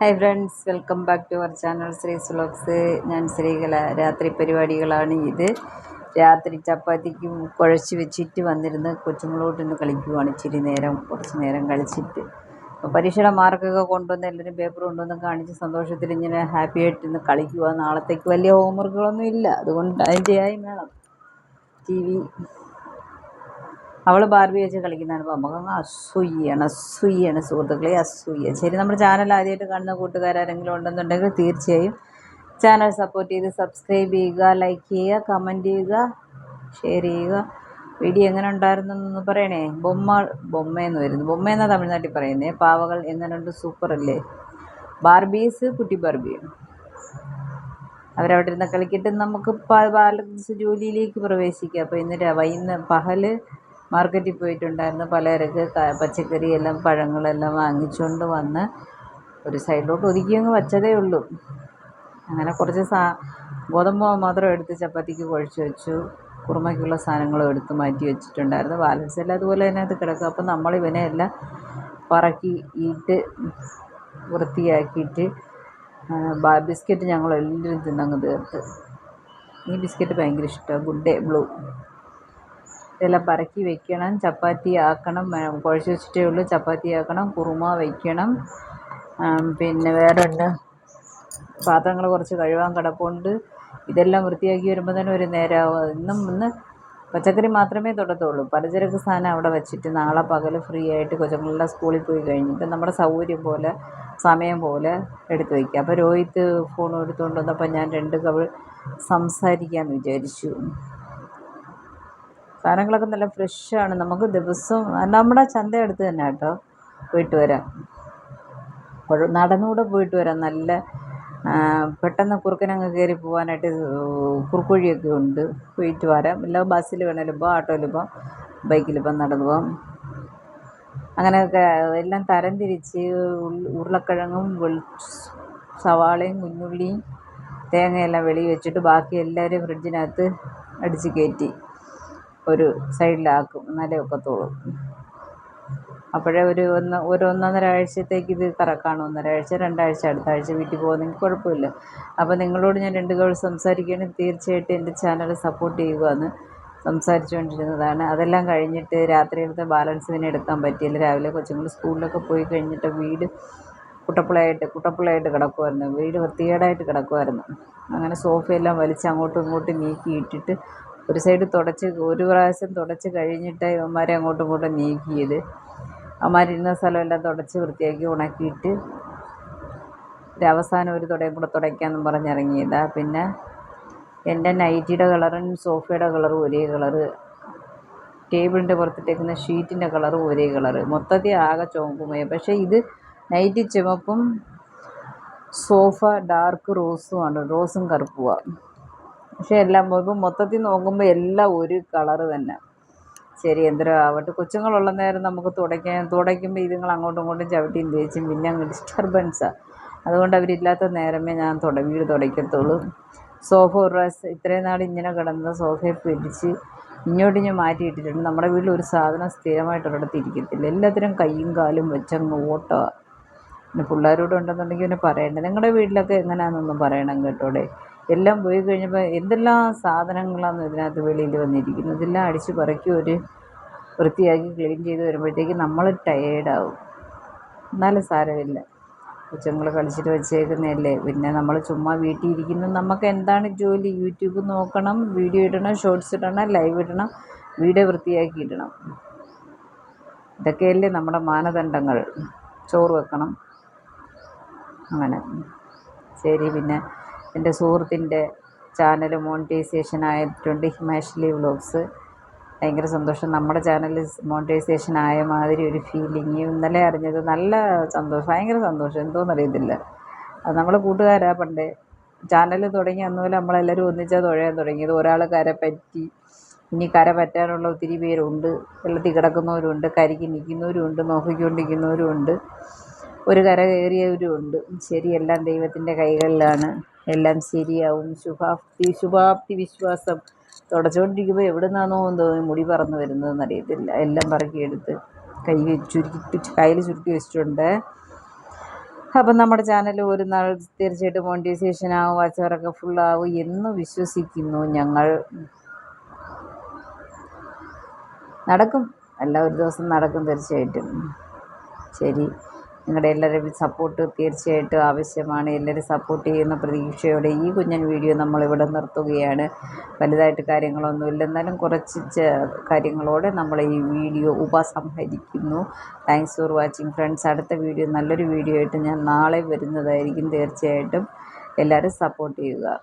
Hi friends welcome back to our channel Sri Suloks ഞാൻ ശ്രീകല. രാത്രി പരിപാടികളാണ് ഇത്. രാത്രി ചപ്പാത്തിക്കും കുഴച്ച് വെച്ചിട്ട് വന്നിരുന്ന് കൊച്ചുങ്ങളോട്ടിന്ന് കളിക്കുവാണ്. ഇച്ചിരി നേരം കുറച്ച് നേരം കളിച്ചിട്ട്. അപ്പോൾ പരീക്ഷയുടെ മാർക്കൊക്കെ കൊണ്ടുവന്ന് എല്ലാവരും പേപ്പർ കൊണ്ടുവന്ന് കാണിച്ച് സന്തോഷത്തിൽ ഇങ്ങനെ ഹാപ്പി ആയിട്ട് ഇന്ന് കളിക്കുക നാളത്തേക്ക് വലിയ ഹോംവർക്കുകളൊന്നും ഇല്ല. അതുകൊണ്ട് അതിന്റെയായി വേണം ടി വി അവൾ ബാർബി വെച്ച് കളിക്കുന്നതാണ്. അപ്പോൾ അസൂയാണ് അസൂയാണ് സുഹൃത്തുക്കളെ അസൂയ. ശരി നമ്മുടെ ചാനൽ ആദ്യമായിട്ട് കാണുന്ന കൂട്ടുകാരെങ്കിലും ഉണ്ടെന്നുണ്ടെങ്കിൽ തീർച്ചയായും ചാനൽ സപ്പോർട്ട് ചെയ്ത് സബ്സ്ക്രൈബ് ചെയ്യുക ലൈക്ക് ചെയ്യുക കമന്റ് ചെയ്യുക ഷെയർ ചെയ്യുക. വീഡിയോ എങ്ങനെ ഉണ്ടായിരുന്നു എന്ന് പറയണേ? ബൊമ്മ ബൊമ്മയെന്ന് വരുന്നു. ബൊമ്മ എന്നാണ് തമിഴ്നാട്ടിൽ പറയുന്നത് പാവകൾ എങ്ങനെയുണ്ട് സൂപ്പർ അല്ലേ? ബാർബീസ് കുട്ടി ബാർബിയും അവരവിടെ ഇരുന്ന് കളിക്കിട്ട് നമുക്ക് ബാലൻസ് ജോലിയിലേക്ക് പ്രവേശിക്കുക അപ്പോൾ ഇന്ന് വൈകുന്ന പകൽ മാർക്കറ്റിൽ പോയിട്ടുണ്ടായിരുന്നു. പലചരക്ക് പച്ചക്കറി എല്ലാം പഴങ്ങളെല്ലാം വാങ്ങിച്ചുകൊണ്ട് വന്ന് ഒരു സൈഡിലോട്ട് ഒതുക്കി അങ്ങ് വച്ചതേ ഉള്ളൂ. അങ്ങനെ കുറച്ച് സാ ഗോതമ്പ് മാത്രം എടുത്ത് ചപ്പാത്തിക്ക് കുഴച്ച് വെച്ചു. കുറുമയ്ക്കുള്ള സാധനങ്ങളും എടുത്ത് മാറ്റി വെച്ചിട്ടുണ്ടായിരുന്നു. ബാലൻസ് എല്ലാം അതുപോലെ തന്നെ അത് കിടക്കും. അപ്പോൾ നമ്മൾ ഇവനെ എല്ലാം പറക്കി ഇട്ട് വൃത്തിയാക്കിയിട്ട് ബിസ്ക്കറ്റ് ഞങ്ങളെല്ലാവരും തിന്നങ്ങ് തീർത്ത്. ഈ ബിസ്ക്കറ്റ് ഭയങ്കര ഇഷ്ടമാണ് ഗുഡ് ഡേ ബ്ലൂ. ഇതെല്ലാം പറക്കി വെക്കണം. ചപ്പാത്തി ആക്കണം. കുഴച്ച് വെച്ചിട്ടേ ഉള്ളൂ. ചപ്പാത്തി ആക്കണം. കുറുമ വയ്ക്കണം പിന്നെ വേറെ ഉണ്ട് പാത്രങ്ങൾ കുറച്ച് കഴുകാൻ കിടപ്പുണ്ട്. ഇതെല്ലാം വൃത്തിയാക്കി വരുമ്പോൾ തന്നെ ഒരു നേരമാവും ഇന്നും ഇന്ന് പച്ചക്കറി മാത്രമേ തൊടത്തുള്ളൂ. പലചരക്ക് സാധനം അവിടെ വെച്ചിട്ട് നാളെ പകൽ ഫ്രീ ആയിട്ട് കൊച്ചുങ്ങളുടെ സ്കൂളിൽ പോയി കഴിഞ്ഞിട്ട് നമ്മുടെ സൗകര്യം പോലെ സമയം പോലെ എടുത്തു വയ്ക്കുക അപ്പോൾ രോഹിത്ത് ഫോൺ എടുത്തുകൊണ്ട് വന്നപ്പോൾ ഞാൻ രണ്ട് കവിൾ സംസാരിക്കാമെന്ന് വിചാരിച്ചു. സാധനങ്ങളൊക്കെ നല്ല ഫ്രഷാണ്. നമുക്ക് ദിവസവും നമ്മുടെ ചന്ത അടുത്ത് തന്നെ കേട്ടോ പോയിട്ട് വരാം. നടന്നുകൂടെ പോയിട്ട് വരാം. നല്ല പെട്ടെന്ന് കുറുക്കനങ്ങ് കയറി പോകാനായിട്ട് കുറുക്കുവഴിയൊക്കെ ഉണ്ട്. പോയിട്ട് വരാം. ഇല്ല ബസ്സിൽ വേണേലും പോകാം ഓട്ടോയിൽ പോകാം ബൈക്കിൽ പോകാം നടന്നു പോകാം അങ്ങനെയൊക്കെ എല്ലാം തരംതിരിച്ച് ഉരുളക്കിഴങ്ങും സവാളയും കുഞ്ഞുള്ളിയും തേങ്ങയെല്ലാം വെളി വെച്ചിട്ട് ബാക്കി എല്ലാവരും ഫ്രിഡ്ജിനകത്ത് അടിച്ച് കയറ്റി. ഒരു സൈഡിലാക്കും എന്നാലേ ഒക്കത്തുള്ളൂ. അപ്പോഴേ ഒരു ഒന്ന് ഒരു ഒന്നൊന്നര ആഴ്ചത്തേക്ക് ഇത് കറക്കാണ് ഒന്നര ആഴ്ച രണ്ടാഴ്ച അടുത്ത ആഴ്ച വീട്ടിൽ പോകുന്നെങ്കിൽ കുഴപ്പമില്ല. അപ്പോൾ നിങ്ങളോട് ഞാൻ രണ്ട് കവൾ സംസാരിക്കുകയാണെങ്കിൽ തീർച്ചയായിട്ടും എന്റെ ചാനൽ സപ്പോർട്ട് ചെയ്യുക എന്ന് സംസാരിച്ചുകൊണ്ടിരുന്നതാണ്. അതെല്ലാം കഴിഞ്ഞിട്ട് രാത്രിയിലത്തെ ബാലൻസ് പിന്നെ എടുക്കാൻ പറ്റിയില്ല. രാവിലെ കൊച്ചുങ്ങൾ സ്കൂളിലൊക്കെ പോയി കഴിഞ്ഞിട്ട് വീട് കുട്ടപ്പിളയായിട്ട് കുട്ടപ്പിളയായിട്ട് കിടക്കുമായിരുന്നു വീട് വൃത്തികേടായിട്ട് കിടക്കുമായിരുന്നു അങ്ങനെ സോഫയെല്ലാം വലിച്ച് അങ്ങോട്ടും ഇങ്ങോട്ടും നീക്കി ഇട്ടിട്ട് ഒരു സൈഡ് തുടച്ച് ഒരു പ്രാവശ്യം തുടച്ച് കഴിഞ്ഞിട്ട് ഇവന്മാരെ അങ്ങോട്ടും ഇങ്ങോട്ടും നീക്കിയത്. അവന്മാരിരുന്ന സ്ഥലമെല്ലാം തുടച്ച് വൃത്തിയാക്കി ഉണക്കിയിട്ട് ഒരു അവസാനം ഒരു തുടയും കൂടെ തുടയ്ക്കാമെന്നും പറഞ്ഞിറങ്ങിയതാണ് പിന്നെ എന്റെ നൈറ്റിയുടെ കളറും സോഫയുടെ കളറും ഒരേ കളറ്. ടേബിളിന്റെ പുറത്തിട്ടേക്കുന്ന ഷീറ്റിന്റെ കളറും ഒരേ കളറ്. മൊത്തത്തിൽ ആകെ ചുവപ്പുമയ. പക്ഷേ ഇത് നൈറ്റി ചുമപ്പും സോഫ ഡാർക്ക് റോസുമാണ് റോസും കറുപ്പുമാണ് പക്ഷേ എല്ലാം ഇപ്പം മൊത്തത്തിൽ നോക്കുമ്പോൾ എല്ലാം ഒരു കളറ് തന്നെ. ശരി എന്തരോ ആവട്ടെ. കൊച്ചുങ്ങളുള്ള നേരം നമുക്ക് തുടയ്ക്കാൻ തുടയ്ക്കുമ്പോൾ ഇതുങ്ങൾ അങ്ങോട്ടും ഇങ്ങോട്ടും ചവിട്ടിയും തേച്ചും പിന്നെ അങ്ങ് ഡിസ്റ്റർബൻസാണ് അതുകൊണ്ട് അവരില്ലാത്ത നേരമേ ഞാൻ തുട വീട് തുടയ്ക്കത്തുള്ളൂ. സോഫ ഒരു പ്രാവശ്യം ഇത്രയും നാൾ ഇങ്ങനെ കിടന്ന സോഫയെ പിടിച്ച് ഇങ്ങോട്ട് ഞാൻ മാറ്റിയിട്ടിട്ടുണ്ട് നമ്മുടെ വീട്ടിൽ ഒരു സാധനം സ്ഥിരമായിട്ട് ഒരിടത്ത് ഇരിക്കത്തില്ല. എല്ലാത്തിനും കൈയും കാലും വെച്ചങ്ങ് ഓട്ടമാണ് പിന്നെ പിള്ളേരോട് ഉണ്ടെന്നുണ്ടെങ്കിൽ പിന്നെ പറയണ്ടേ. നിങ്ങളുടെ വീട്ടിലൊക്കെ എങ്ങനെയാണെന്നൊന്നും പറയണം കേട്ടോടെ എല്ലാം പോയി കഴിഞ്ഞപ്പോൾ എന്തെല്ലാം സാധനങ്ങളാണ് ഇതിനകത്ത് വെളിയിൽ വന്നിരിക്കുന്നത്? ഇതെല്ലാം അടിച്ച് പറക്കി ഒരു വൃത്തിയാക്കി ക്ലീൻ ചെയ്ത് വരുമ്പോഴത്തേക്ക് നമ്മൾ ടയേർഡാവും. എന്നാലും സാരമില്ല. കൊച്ചുങ്ങൾ കളിച്ചിട്ട് വെച്ചേക്കുന്നതല്ലേ. പിന്നെ നമ്മൾ ചുമ്മാ വീട്ടിൽ ഇരിക്കുന്നു. നമുക്ക് എന്താണ് ജോലി? യൂട്യൂബ് നോക്കണം വീഡിയോ ഇടണം ഷോർട്സ് ഇടണം ലൈവ് ഇടണം വീഡിയോ വൃത്തിയാക്കി ഇടണം. ഇതൊക്കെയല്ലേ നമ്മുടെ മാനദണ്ഡങ്ങൾ. ചോറ് വെക്കണം. അങ്ങനെ. ശരി പിന്നെ എന്റെ സുഹൃത്തിന്റെ ചാനൽ മോണിറ്റൈസേഷൻ ആയിട്ടുണ്ട് ഹിമാശ്ലി വ്ളോഗ്സ് ഭയങ്കര സന്തോഷം. നമ്മുടെ ചാനൽ മോണിറ്റൈസേഷൻ ആയ മാതിരി ഒരു ഫീലിങ് ഇന്നലെ അറിഞ്ഞത് നല്ല സന്തോഷം ഭയങ്കര സന്തോഷം. എന്തോന്നറിയത്തില്ല അത് നമ്മൾ കൂട്ടുകാരാ പണ്ടേ. ചാനൽ തുടങ്ങി അന്ന് പോലെ നമ്മളെല്ലാവരും ഒന്നിച്ചാൽ തുഴയാൻ തുടങ്ങിയത്. ഒരാൾ കര പറ്റി ഇനി കര പറ്റാനുള്ള ഒത്തിരി പേരുണ്ട്. വെള്ളത്തിൽ കിടക്കുന്നവരുണ്ട് കരിക്ക് നിൽക്കുന്നവരുണ്ട് നോക്കിക്കൊണ്ടിരിക്കുന്നവരുമുണ്ട് ഒരു കര കയറിയവരുമുണ്ട് ശരിയെല്ലാം ദൈവത്തിന്റെ കൈകളിലാണ്. എല്ലാം ശരിയാവും. ശുഭാപ്തി ശുഭാപ്തി വിശ്വാസം തുടച്ചുകൊണ്ടിരിക്കുമ്പോൾ എവിടെ നിന്നാണോ എന്തോ മുടി പറന്ന് വരുന്നതെന്ന് അറിയത്തില്ല. എല്ലാം പറക്കിയെടുത്ത് കൈ ചുരുക്കി കയ്യിൽ ചുരുക്കി വെച്ചിട്ടുണ്ട്. അപ്പം നമ്മുടെ ചാനൽ ഒരു നാൾ തീർച്ചയായിട്ടും മോണിറ്റൈസേഷൻ ആവും വാച്ചവറൊക്കെ ഫുള്ളാവും എന്ന് വിശ്വസിക്കുന്നു ഞങ്ങൾ. നടക്കും. എല്ലാ ഒരു ദിവസം നടക്കും തീർച്ചയായിട്ടും. ശരി. നിങ്ങളുടെ എല്ലാവരുടെയും സപ്പോർട്ട് തീർച്ചയായിട്ടും ആവശ്യമാണ്. എല്ലാവരും സപ്പോർട്ട് ചെയ്യുന്ന പ്രതീക്ഷയോടെ ഈ കുഞ്ഞൻ വീഡിയോ നമ്മളിവിടെ നിർത്തുകയാണ്. വലുതായിട്ട് കാര്യങ്ങളൊന്നുമില്ല എന്നാലും കുറച്ച് കാര്യങ്ങളോടെ നമ്മൾ ഈ വീഡിയോ ഉപസംഹരിക്കുന്നു. താങ്ക്സ് ഫോർ വാച്ചിങ് ഫ്രണ്ട്സ് അടുത്ത വീഡിയോ നല്ലൊരു വീഡിയോ ആയിട്ട് ഞാൻ നാളെ വരുന്നതായിരിക്കും തീർച്ചയായിട്ടും. എല്ലാവരും സപ്പോർട്ട് ചെയ്യുക.